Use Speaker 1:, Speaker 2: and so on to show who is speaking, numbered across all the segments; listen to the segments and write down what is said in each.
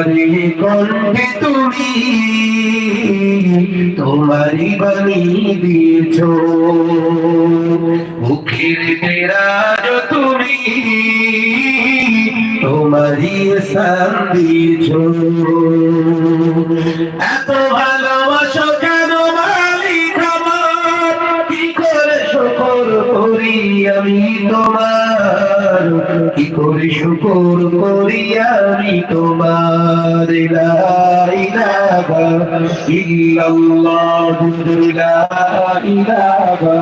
Speaker 1: আমারে কণ্ঠে তুমি তোমারই বাণী দিয়েছ। মুখের তেরাজ তুমি তোমারই সান দিয়েছ। এত ভালোবাসো করি আমি তোমার লা ইলাহা ইল্লাল্লাহ লা ইলাহা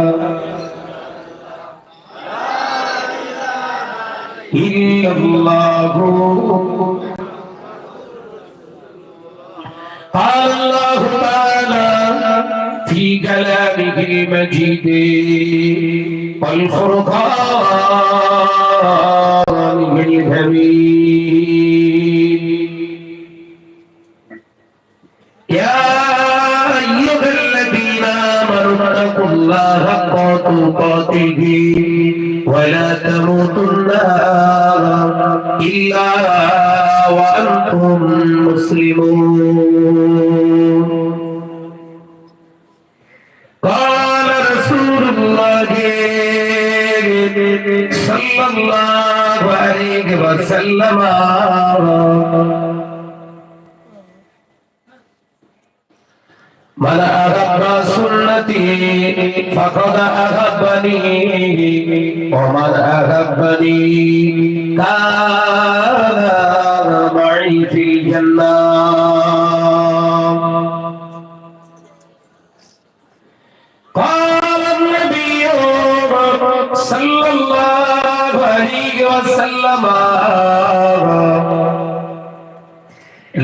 Speaker 1: ইল্লাল্লাহ قال الله تعالى في كلامه المجيد والفرقان الحميد يا أيها الذين آمنوا اتقوا الله حق تقاته ولا تموتن إلا وأنتم مسلمون قال رسول الله صلى الله عليه وسلم من أحب سنتي فقد أحبني ومن أحبني كان معي في الجنة সাল্লাল্লাহু আলাইহি ওয়াসাল্লাম।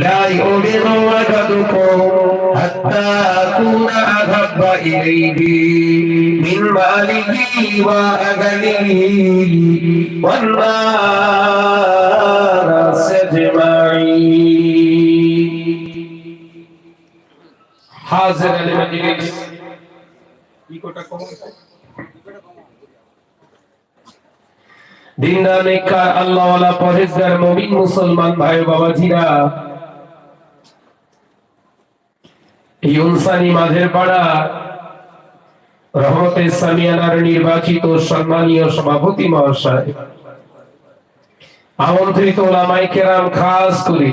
Speaker 1: লা ইউমিনু আহাদুকুম হাত্তা আকুনা আহাব্বা ইলাইহি মিন দিনদার আল্লাহওয়ালা পরেজগার মুমিন মুসলমান ভাই বাবাজিরা। এই মাঝের পাড়া, রহমতে সামিয়ানার নির্বাচিত সম্মানীয় সভাপতি মহাশয়, আমন্ত্রিত ওলামাই কেরাম খাস করে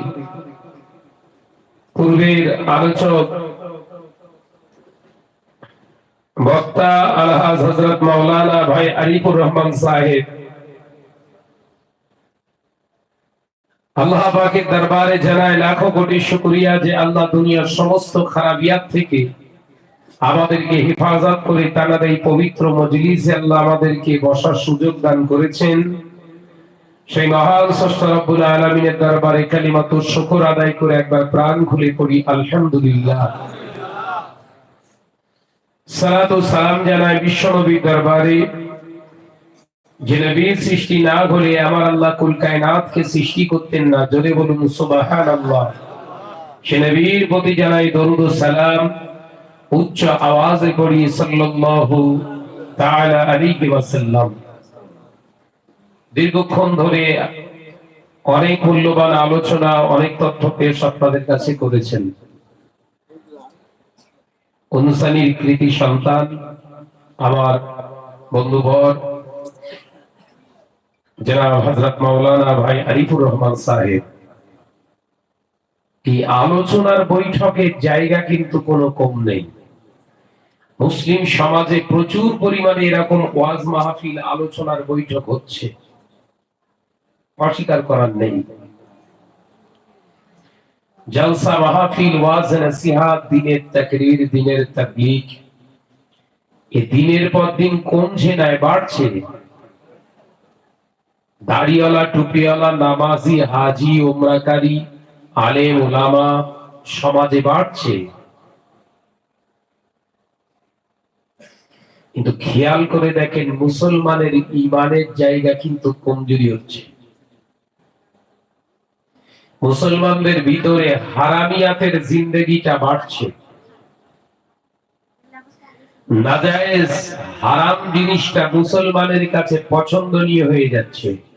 Speaker 1: পূর্বের আলোচক বক্তা আলহাজ হজরত মাওলানা ভাই আরিফুর রহমান সাহেব আল্লাহ পাকের দরবারে লাখো কোটি শুকরিয়া যে আল্লাহ দুনিয়ার সমস্ত খারাপিয়াত থেকে আমাদেরকে হেফাজত করে তানাদের এই পবিত্র মজলিসে আল্লাহ আমাদেরকে বসার সুযোগ দান করেছেন। সেই মহান ষষ্ঠ রব্বুল আলমিনের দরবারে শুকর আদায় করে একবার প্রাণ খুলে পড়ি, আলহামদুলিল্লাহ। সালাত ও সালাম জানায় বিশ্বনবীর দরবারে। যে নবীর সৃষ্টি না হলে আমার আল্লাহ কুল কায়নাতকে সৃষ্টি করতেন না। জোরে বলুন সুবাহান আল্লাহ সে নবীর প্রতি জানাই দরুদ সালাম, উচ্চ আওয়াজে পড়ি সাল্লাল্লাহু তাআলা আলাইহি ওয়াসাল্লাম। দীর্ঘক্ষণ ধরে অনেক মূল্যবান আলোচনা, অনেক তথ্য পেশ আপনাদের কাছে করেছেন। অনুসানীর কৃতি সন্তান, আমার বন্ধুবর জনাব হজরত মাওলানা ভাই আরিফুর রহমান সাহেব, এই আলোচনার বৈঠকের জায়গা কিন্তু কোনো কম নেই। মুসলিম সমাজে প্রচুর পরিমাণে এরকম ওয়াজ মাহফিল আলোচনার বৈঠক হচ্ছে। অস্বীকার করার নেই। জলসা মাহফিল, ওয়াজ নসিহাত, দিনের তাকরির, দিনের তাবলীগ, এ দিনের পর দিন কমছে নাই বাড়ছে? দাড়িওয়ালা টুপিওয়ালা নামাজি, হাজি ওমরাকারী আলেম ওলামা সমাজে বাড়ছে। কিন্তু খেয়াল করে দেখেন, মুসলমানের ইমানের জায়গা কিন্তু কমজোরি হচ্ছে। মুসলমানদের ভিতরে হারামিয়াতের জিন্দগিটা বাড়ছে। নাজায়েজ হারাম জিনিসটা মুসলমানের কাছে পছন্দনীয় হয়ে যাচ্ছে।